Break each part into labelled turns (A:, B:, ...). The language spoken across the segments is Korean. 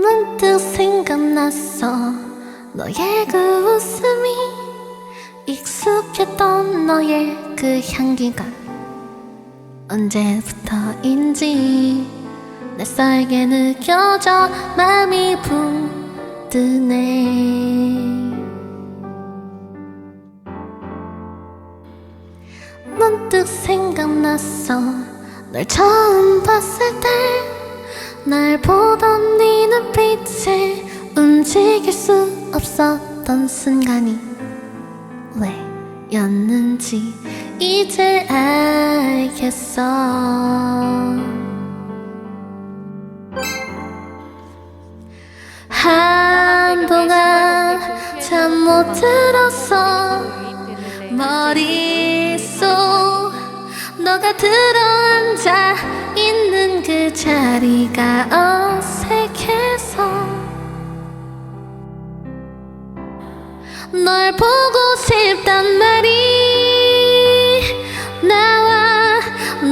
A: 문득 생각났어. 너의 그 웃음이 익숙했던 너의 그 향기가 언제부터인지 내 쌀게 느껴져 마음이 붕 뜨네. 문득 생각났어. 널 처음 봤을 때 날 보던 네 눈빛에 움직일 수 없었던 순간이 왜였는지 이제 알겠어. 한동안 잠 못 들었어 머릿속 너가 들어앉아 그 자리가 어색해서 널 보고 싶단 말이 나와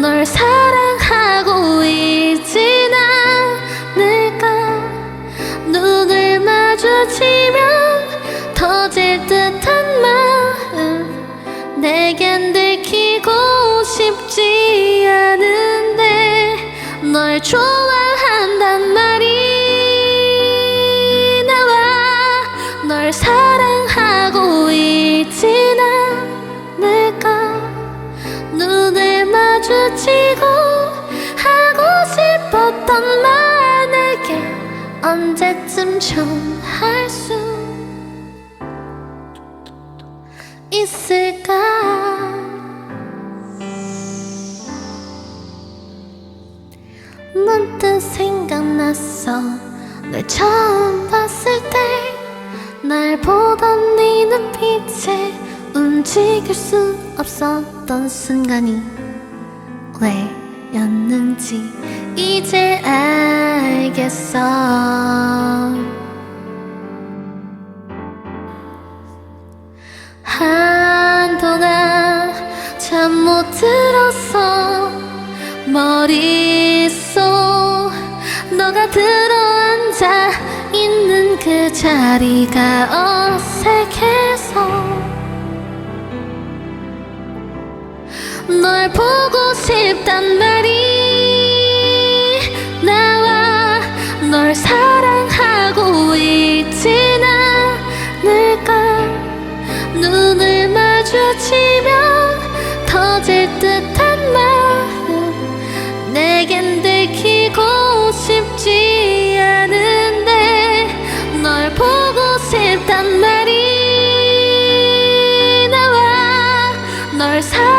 A: 널 사랑하고 있진 않을까? 눈을 마주치면 터질 듯한 마음 내겐 들키고 싶지 않은데 널 좋아한단 말이 나와. 널 사랑하고 있진 않을까. 눈을 마주치고 하고 싶었던 말 내게 언제쯤 전할 수 있을까 생각났어. 널 처음 봤을 때 날 보던 네 눈빛에 움직일 수 없었던 순간이 왜였는지 이제 알겠어. 한동안 잠 못 들었어. 머릿 속 너가 들어앉아 있는 그 자리가 어색해서 널 보고 싶단 말 널 사랑